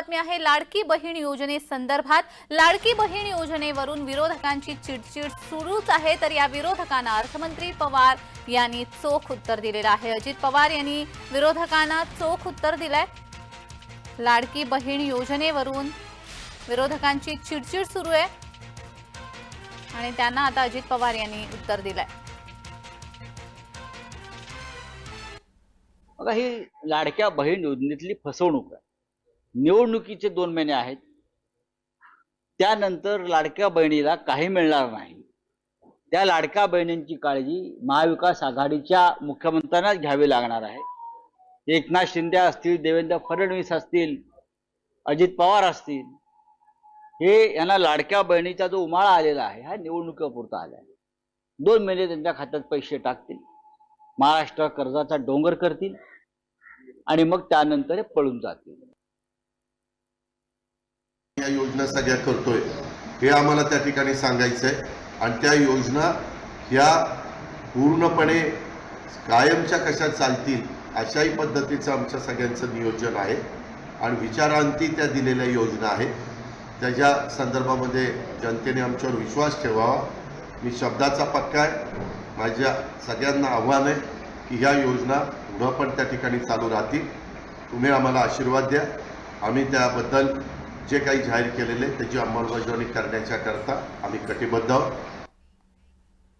बातमी आहे लाडकी बहीण योजनेसंदर्भात लाडकी बहीण योजनेवरून विरोधकांची चिडचिड सुरूच आहे तर या विरोधकांना अर्थमंत्री पवार यांनी चोख उत्तर दिलेलं आहे. अजित पवार यांनी विरोधकांना चोख उत्तर दिलंय. लाडकी बहीण योजनेवरून विरोधकांची चिडचिड सुरू आहे. आणि त्यांना आता अजित पवार यांनी उत्तर दिलंय. बघा ही लाडक्या बहीण योजनेतली फसवणूक आहे. निवडणुकीचे दोन महिने आहेत. त्यानंतर लाडक्या बहिणीला काही मिळणार नाही. त्या लाडक्या बहिणींची काळजी महाविकास आघाडीच्या मुख्यमंत्र्यांनाच घ्यावी लागणार आहे. एकनाथ शिंदे असतील देवेंद्र फडणवीस असतील अजित पवार असतील हे यांना लाडक्या बहिणीचा जो उमाळा आलेला आहे हा निवडणुकीपुरता आला आहे. दोन महिने त्यांच्या खात्यात पैसे टाकतील. महाराष्ट्र कर्जाचा डोंगर करतील आणि मग त्यानंतर हे पळून जातील. योजना सगळ्या करतोय हे आम्हाला त्या ठिकाणी सांगायचं आहे आणि त्या योजना ह्या पूर्णपणे कायमच्या कशा चालतील अशाही पद्धतीचं आमच्या सगळ्यांचं नियोजन आहे. आणि विचारांती त्या दिलेल्या योजना आहेत. त्याच्या संदर्भामध्ये जनतेने आमच्यावर विश्वास ठेवावा. मी शब्दाचा पक्का आहे. माझ्या सगळ्यांना आव्हान आहे की ह्या योजना पुढं पण त्या ठिकाणी चालू राहतील. तुम्ही आम्हाला आशीर्वाद द्या. आम्ही त्याबद्दल जे काही जाहीर केलेले त्याची अंमलबजावणी करण्याच्या करता आम्ही कटिबद्ध आहोत.